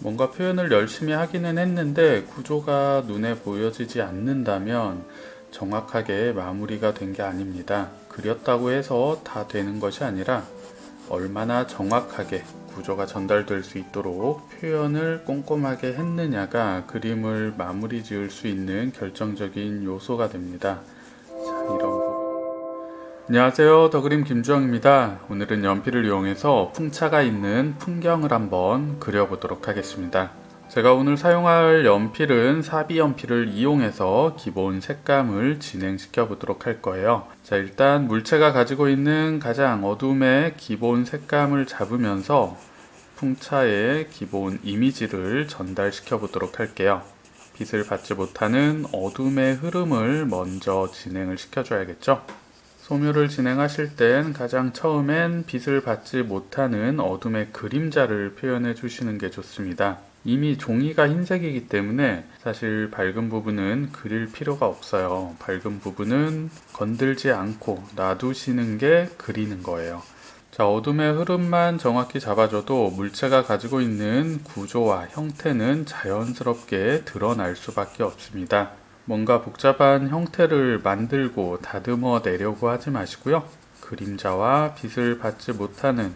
뭔가 표현을 열심히 하기는 했는데 구조가 눈에 보여지지 않는다면 정확하게 마무리가 된 게 아닙니다. 그렸다고 해서 다 되는 것이 아니라 얼마나 정확하게 구조가 전달될 수 있도록 표현을 꼼꼼하게 했느냐가 그림을 마무리 지을 수 있는 결정적인 요소가 됩니다. 안녕하세요. 더그림 김주영입니다. 오늘은 연필을 이용해서 풍차가 있는 풍경을 한번 그려보도록 하겠습니다. 제가 오늘 사용할 연필은 사비 연필을 이용해서 기본 색감을 진행시켜 보도록 할 거예요. 자, 일단 물체가 가지고 있는 가장 어둠의 기본 색감을 잡으면서 풍차의 기본 이미지를 전달시켜 보도록 할게요. 빛을 받지 못하는 어둠의 흐름을 먼저 진행을 시켜줘야겠죠. 소묘를 진행하실 땐 가장 처음엔 빛을 받지 못하는 어둠의 그림자를 표현해 주시는 게 좋습니다. 이미 종이가 흰색이기 때문에 사실 밝은 부분은 그릴 필요가 없어요. 밝은 부분은 건들지 않고 놔두시는 게 그리는 거예요. 자, 어둠의 흐름만 정확히 잡아줘도 물체가 가지고 있는 구조와 형태는 자연스럽게 드러날 수밖에 없습니다. 뭔가 복잡한 형태를 만들고 다듬어 내려고 하지 마시고요. 그림자와 빛을 받지 못하는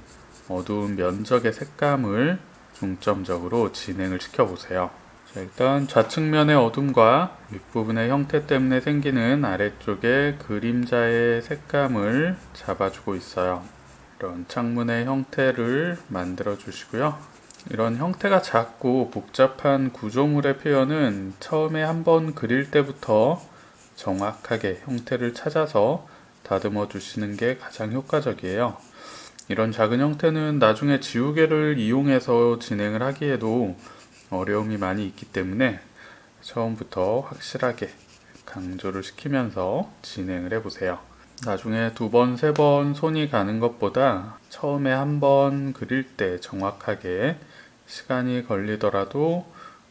어두운 면적의 색감을 중점적으로 진행을 시켜보세요. 자, 일단 좌측면의 어둠과 윗부분의 형태 때문에 생기는 아래쪽의 그림자의 색감을 잡아주고 있어요. 이런 창문의 형태를 만들어 주시고요. 이런 형태가 작고 복잡한 구조물의 표현은 처음에 한번 그릴 때부터 정확하게 형태를 찾아서 다듬어 주시는 게 가장 효과적이에요. 이런 작은 형태는 나중에 지우개를 이용해서 진행을 하기에도 어려움이 많이 있기 때문에 처음부터 확실하게 강조를 시키면서 진행을 해보세요. 나중에 두 번, 세 번 손이 가는 것보다 처음에 한 번 그릴 때 정확하게 시간이 걸리더라도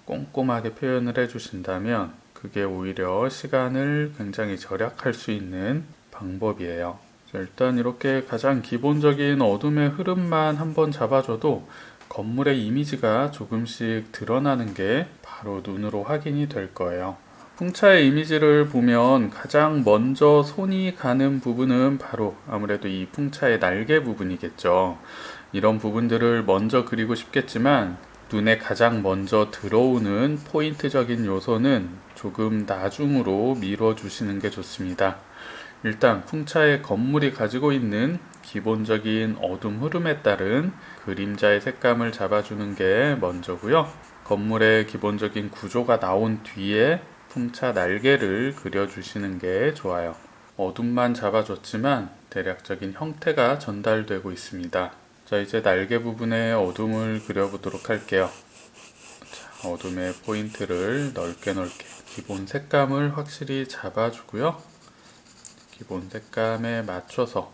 꼼꼼하게 표현을 해주신다면 그게 오히려 시간을 굉장히 절약할 수 있는 방법이에요. 자, 일단 이렇게 가장 기본적인 어둠의 흐름만 한번 잡아줘도 건물의 이미지가 조금씩 드러나는 게 바로 눈으로 확인이 될 거예요. 풍차의 이미지를 보면 가장 먼저 손이 가는 부분은 바로 아무래도 이 풍차의 날개 부분이겠죠. 이런 부분들을 먼저 그리고 싶겠지만 눈에 가장 먼저 들어오는 포인트적인 요소는 조금 나중으로 미뤄 주시는 게 좋습니다. 일단 풍차의 건물이 가지고 있는 기본적인 어둠 흐름에 따른 그림자의 색감을 잡아주는 게 먼저고요. 건물의 기본적인 구조가 나온 뒤에 풍차 날개를 그려주시는 게 좋아요. 어둠만 잡아줬지만 대략적인 형태가 전달되고 있습니다. 자, 이제 날개 부분에 어둠을 그려보도록 할게요. 자, 어둠의 포인트를 넓게 넓게 기본 색감을 확실히 잡아주고요. 기본 색감에 맞춰서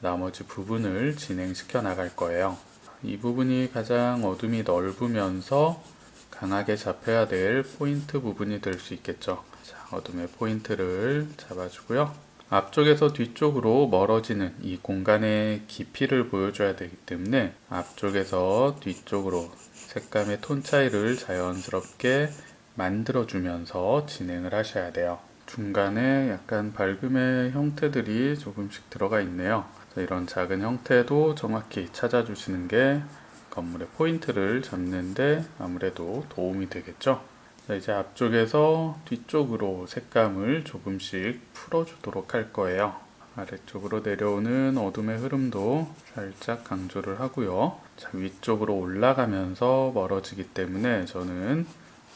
나머지 부분을 진행시켜 나갈 거예요. 이 부분이 가장 어둠이 넓으면서 강하게 잡혀야 될 포인트 부분이 될 수 있겠죠. 자, 어둠의 포인트를 잡아주고요. 앞쪽에서 뒤쪽으로 멀어지는 이 공간의 깊이를 보여줘야 되기 때문에 앞쪽에서 뒤쪽으로 색감의 톤 차이를 자연스럽게 만들어주면서 진행을 하셔야 돼요. 중간에 약간 밝음의 형태들이 조금씩 들어가 있네요. 이런 작은 형태도 정확히 찾아주시는 게 건물의 포인트를 잡는데 아무래도 도움이 되겠죠. 자, 이제 앞쪽에서 뒤쪽으로 색감을 조금씩 풀어주도록 할 거예요. 아래쪽으로 내려오는 어둠의 흐름도 살짝 강조를 하고요. 자, 위쪽으로 올라가면서 멀어지기 때문에 저는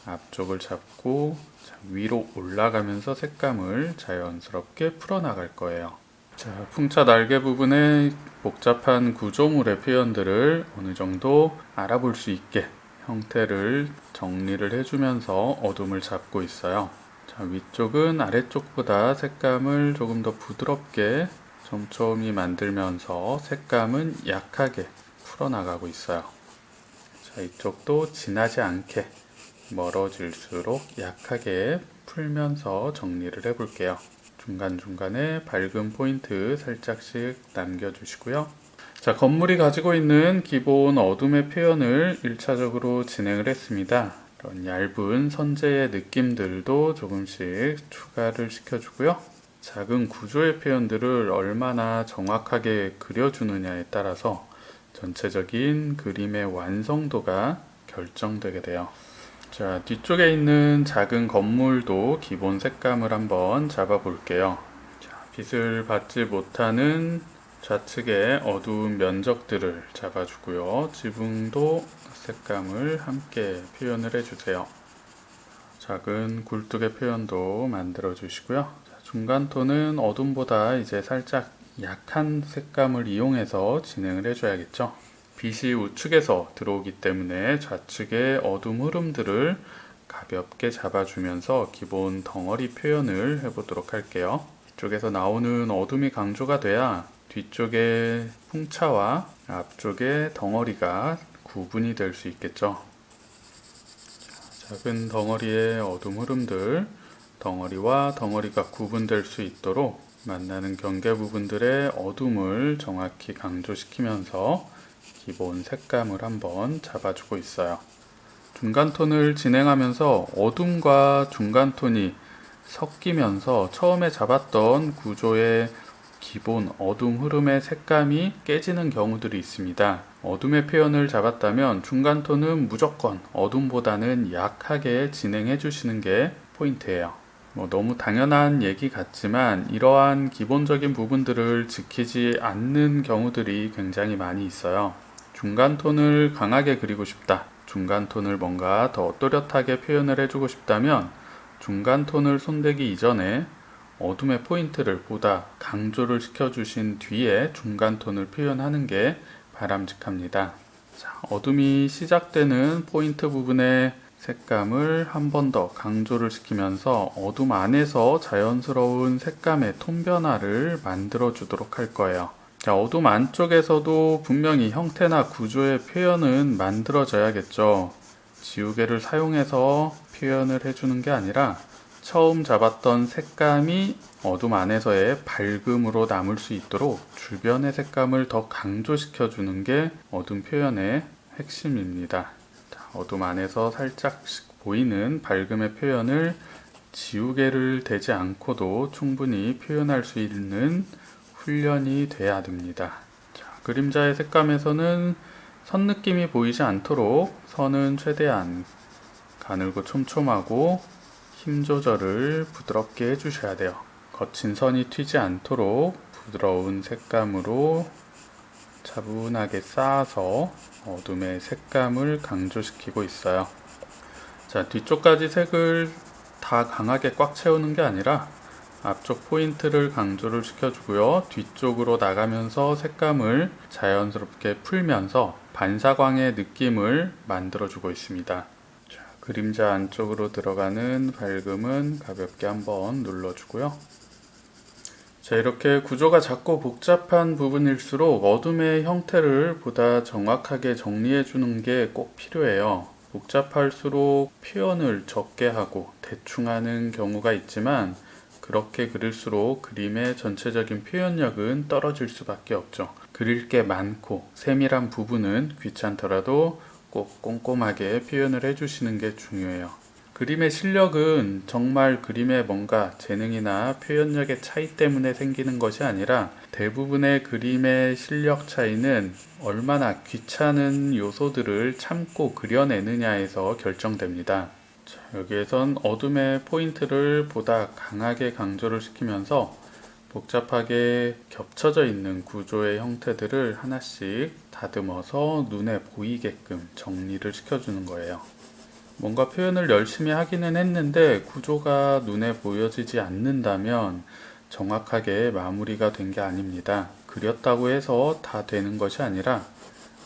앞쪽을 잡고 자, 위로 올라가면서 색감을 자연스럽게 풀어나갈 거예요. 자, 풍차 날개 부분의 복잡한 구조물의 표현들을 어느 정도 알아볼 수 있게 형태를 정리를 해주면서 어둠을 잡고 있어요. 자, 위쪽은 아래쪽보다 색감을 조금 더 부드럽게 촘촘히 만들면서 색감은 약하게 풀어나가고 있어요. 자, 이쪽도 진하지 않게 멀어질수록 약하게 풀면서 정리를 해볼게요. 중간중간에 밝은 포인트 살짝씩 남겨주시고요. 자, 건물이 가지고 있는 기본 어둠의 표현을 1차적으로 진행을 했습니다. 이런 얇은 선재의 느낌들도 조금씩 추가를 시켜주고요. 작은 구조의 표현들을 얼마나 정확하게 그려주느냐에 따라서 전체적인 그림의 완성도가 결정되게 돼요. 자, 뒤쪽에 있는 작은 건물도 기본 색감을 한번 잡아 볼게요. 자, 빛을 받지 못하는 좌측의 어두운 면적들을 잡아주고요. 지붕도 색감을 함께 표현을 해주세요. 작은 굴뚝의 표현도 만들어 주시고요. 자, 중간 톤은 어둠보다 이제 살짝 약한 색감을 이용해서 진행을 해줘야겠죠. 빛이 우측에서 들어오기 때문에 좌측의 어둠 흐름들을 가볍게 잡아주면서 기본 덩어리 표현을 해보도록 할게요. 이쪽에서 나오는 어둠이 강조가 돼야 뒤쪽의 풍차와 앞쪽의 덩어리가 구분이 될 수 있겠죠. 작은 덩어리의 어둠 흐름들, 덩어리와 덩어리가 구분될 수 있도록 만나는 경계 부분들의 어둠을 정확히 강조시키면서 기본 색감을 한번 잡아주고 있어요. 중간 톤을 진행하면서 어둠과 중간 톤이 섞이면서 처음에 잡았던 구조의 기본 어둠 흐름의 색감이 깨지는 경우들이 있습니다. 어둠의 표현을 잡았다면 중간 톤은 무조건 어둠보다는 약하게 진행해 주시는 게 포인트예요. 뭐 너무 당연한 얘기 같지만 이러한 기본적인 부분들을 지키지 않는 경우들이 굉장히 많이 있어요. 중간 톤을 강하게 그리고 싶다. 중간 톤을 뭔가 더 또렷하게 표현을 해주고 싶다면 중간 톤을 손대기 이전에 어둠의 포인트를 보다 강조를 시켜주신 뒤에 중간 톤을 표현하는 게 바람직합니다. 자, 어둠이 시작되는 포인트 부분의 색감을 한 번 더 강조를 시키면서 어둠 안에서 자연스러운 색감의 톤 변화를 만들어 주도록 할 거예요. 자, 어둠 안쪽에서도 분명히 형태나 구조의 표현은 만들어져야겠죠. 지우개를 사용해서 표현을 해주는 게 아니라 처음 잡았던 색감이 어둠 안에서의 밝음으로 남을 수 있도록 주변의 색감을 더 강조시켜 주는 게 어둠 표현의 핵심입니다. 자, 어둠 안에서 살짝씩 보이는 밝음의 표현을 지우개를 대지 않고도 충분히 표현할 수 있는 훈련이 돼야 됩니다. 자, 그림자의 색감에서는 선 느낌이 보이지 않도록 선은 최대한 가늘고 촘촘하고 힘 조절을 부드럽게 해주셔야 돼요. 거친 선이 튀지 않도록 부드러운 색감으로 차분하게 쌓아서 어둠의 색감을 강조시키고 있어요. 자, 뒤쪽까지 색을 다 강하게 꽉 채우는 게 아니라 앞쪽 포인트를 강조를 시켜주고요. 뒤쪽으로 나가면서 색감을 자연스럽게 풀면서 반사광의 느낌을 만들어주고 있습니다. 자, 그림자 안쪽으로 들어가는 밝음은 가볍게 한번 눌러주고요. 자, 이렇게 구조가 작고 복잡한 부분일수록 어둠의 형태를 보다 정확하게 정리해 주는 게 꼭 필요해요. 복잡할수록 표현을 적게 하고 대충 하는 경우가 있지만 그렇게 그릴수록 그림의 전체적인 표현력은 떨어질 수밖에 없죠. 그릴 게 많고 세밀한 부분은 귀찮더라도 꼭 꼼꼼하게 표현을 해주시는 게 중요해요. 그림의 실력은 정말 그림의 뭔가 재능이나 표현력의 차이 때문에 생기는 것이 아니라 대부분의 그림의 실력 차이는 얼마나 귀찮은 요소들을 참고 그려내느냐에서 결정됩니다. 자, 여기에선 어둠의 포인트를 보다 강하게 강조를 시키면서 복잡하게 겹쳐져 있는 구조의 형태들을 하나씩 다듬어서 눈에 보이게끔 정리를 시켜주는 거예요. 뭔가 표현을 열심히 하기는 했는데 구조가 눈에 보여지지 않는다면 정확하게 마무리가 된 게 아닙니다. 그렸다고 해서 다 되는 것이 아니라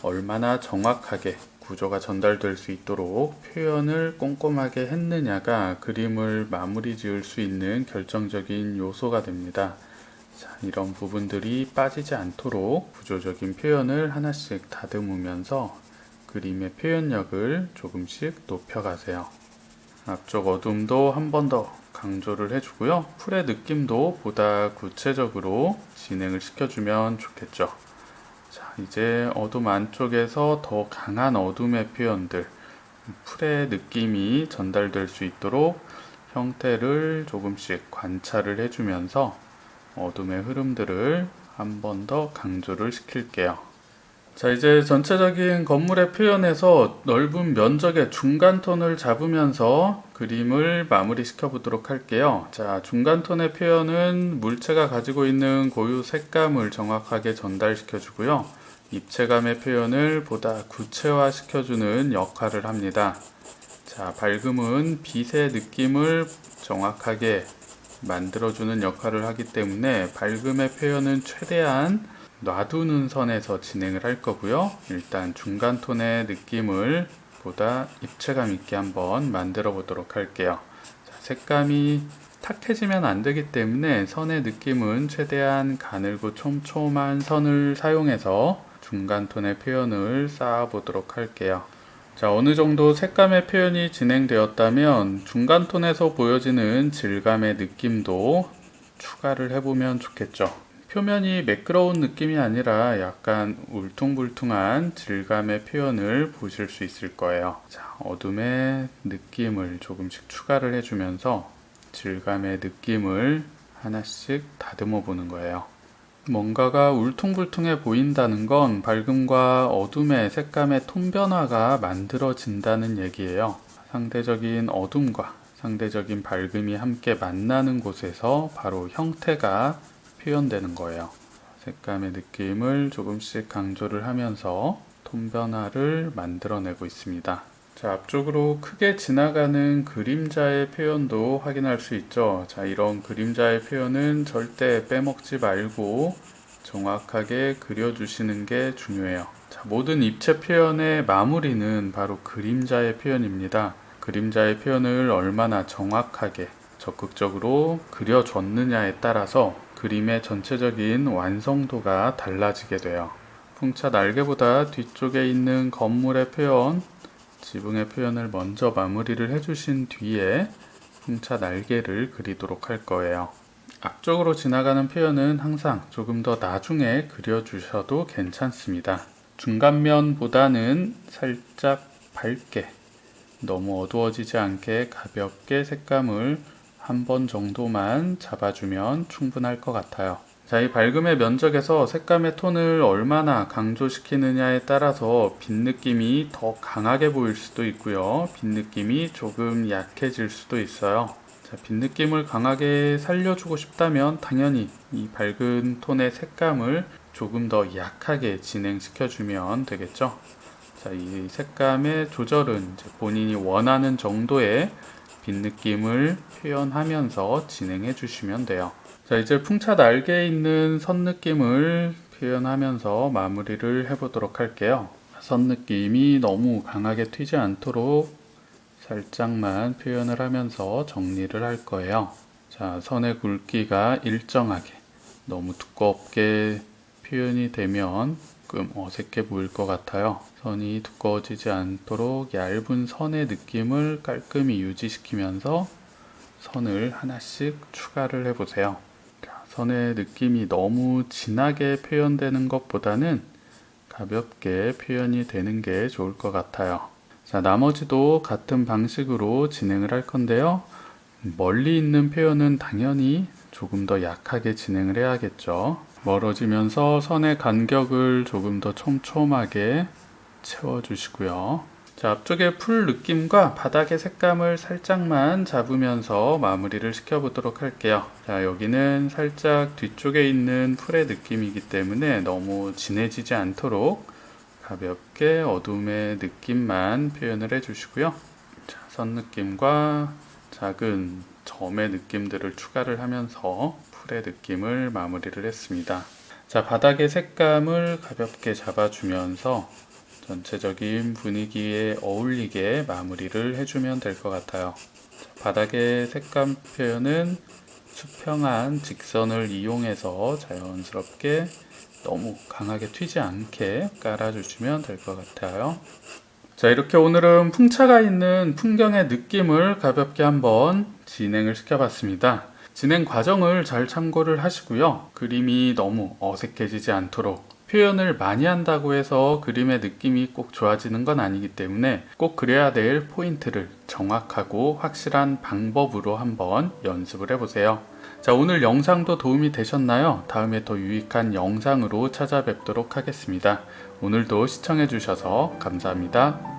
얼마나 정확하게 구조가 전달될 수 있도록 표현을 꼼꼼하게 했느냐가 그림을 마무리 지을 수 있는 결정적인 요소가 됩니다. 자, 이런 부분들이 빠지지 않도록 구조적인 표현을 하나씩 다듬으면서 그림의 표현력을 조금씩 높여가세요. 앞쪽 어둠도 한 번 더 강조를 해주고요. 풀의 느낌도 보다 구체적으로 진행을 시켜주면 좋겠죠. 자, 이제 어둠 안쪽에서 더 강한 어둠의 표현들, 풀의 느낌이 전달될 수 있도록 형태를 조금씩 관찰을 해주면서 어둠의 흐름들을 한 번 더 강조를 시킬게요. 자, 이제 전체적인 건물의 표현에서 넓은 면적의 중간 톤을 잡으면서 그림을 마무리 시켜 보도록 할게요. 자, 중간 톤의 표현은 물체가 가지고 있는 고유 색감을 정확하게 전달시켜 주고요. 입체감의 표현을 보다 구체화 시켜 주는 역할을 합니다. 자, 밝음은 빛의 느낌을 정확하게 만들어주는 역할을 하기 때문에 밝음의 표현은 최대한 놔두는 선에서 진행을 할 거고요. 일단 중간 톤의 느낌을 보다 입체감 있게 한번 만들어 보도록 할게요. 자, 색감이 탁해지면 안 되기 때문에 선의 느낌은 최대한 가늘고 촘촘한 선을 사용해서 중간 톤의 표현을 쌓아 보도록 할게요. 자, 어느 정도 색감의 표현이 진행되었다면 중간 톤에서 보여지는 질감의 느낌도 추가를 해보면 좋겠죠. 표면이 매끄러운 느낌이 아니라 약간 울퉁불퉁한 질감의 표현을 보실 수 있을 거예요. 자, 어둠의 느낌을 조금씩 추가를 해주면서 질감의 느낌을 하나씩 다듬어 보는 거예요. 뭔가가 울퉁불퉁해 보인다는 건 밝음과 어둠의 색감의 톤 변화가 만들어진다는 얘기예요. 상대적인 어둠과 상대적인 밝음이 함께 만나는 곳에서 바로 형태가 표현되는 거예요. 색감의 느낌을 조금씩 강조를 하면서 톤 변화를 만들어내고 있습니다. 자, 앞쪽으로 크게 지나가는 그림자의 표현도 확인할 수 있죠. 자, 이런 그림자의 표현은 절대 빼먹지 말고 정확하게 그려주시는 게 중요해요. 자, 모든 입체 표현의 마무리는 바로 그림자의 표현입니다. 그림자의 표현을 얼마나 정확하게 적극적으로 그려줬느냐에 따라서 그림의 전체적인 완성도가 달라지게 돼요. 풍차 날개보다 뒤쪽에 있는 건물의 표현, 지붕의 표현을 먼저 마무리를 해주신 뒤에 풍차 날개를 그리도록 할 거예요. 앞쪽으로 지나가는 표현은 항상 조금 더 나중에 그려주셔도 괜찮습니다. 중간면보다는 살짝 밝게 너무 어두워지지 않게 가볍게 색감을 한 번 정도만 잡아주면 충분할 것 같아요. 자, 이 밝음의 면적에서 색감의 톤을 얼마나 강조시키느냐에 따라서 빛 느낌이 더 강하게 보일 수도 있고요. 빛 느낌이 조금 약해질 수도 있어요. 자, 빛 느낌을 강하게 살려주고 싶다면 당연히 이 밝은 톤의 색감을 조금 더 약하게 진행시켜주면 되겠죠. 자, 이 색감의 조절은 본인이 원하는 정도의 빛 느낌을 표현하면서 진행해 주시면 돼요. 자, 이제 풍차 날개에 있는 선 느낌을 표현하면서 마무리를 해보도록 할게요. 선 느낌이 너무 강하게 튀지 않도록 살짝만 표현을 하면서 정리를 할 거예요. 자, 선의 굵기가 일정하게 너무 두껍게 표현이 되면 조금 어색해 보일 것 같아요. 선이 두꺼워지지 않도록 얇은 선의 느낌을 깔끔히 유지시키면서 선을 하나씩 추가를 해보세요. 자, 선의 느낌이 너무 진하게 표현되는 것보다는 가볍게 표현이 되는 게 좋을 것 같아요. 자, 나머지도 같은 방식으로 진행을 할 건데요. 멀리 있는 표현은 당연히 조금 더 약하게 진행을 해야겠죠. 멀어지면서 선의 간격을 조금 더 촘촘하게 채워주시고요. 자, 앞쪽에 풀 느낌과 바닥의 색감을 살짝만 잡으면서 마무리를 시켜보도록 할게요. 자, 여기는 살짝 뒤쪽에 있는 풀의 느낌이기 때문에 너무 진해지지 않도록 가볍게 어둠의 느낌만 표현을 해주시고요. 자, 선 느낌과 작은 점의 느낌들을 추가를 하면서 풀의 느낌을 마무리를 했습니다. 자, 바닥의 색감을 가볍게 잡아주면서 전체적인 분위기에 어울리게 마무리를 해주면 될 것 같아요. 자, 바닥의 색감 표현은 수평한 직선을 이용해서 자연스럽게 너무 강하게 튀지 않게 깔아주시면 될 것 같아요. 자, 이렇게 오늘은 풍차가 있는 풍경의 느낌을 가볍게 한번 진행을 시켜봤습니다. 진행 과정을 잘 참고를 하시고요. 그림이 너무 어색해지지 않도록 표현을 많이 한다고 해서 그림의 느낌이 꼭 좋아지는 건 아니기 때문에 꼭 그래야 될 포인트를 정확하고 확실한 방법으로 한번 연습을 해보세요. 자, 오늘 영상도 도움이 되셨나요? 다음에 더 유익한 영상으로 찾아뵙도록 하겠습니다. 오늘도 시청해주셔서 감사합니다.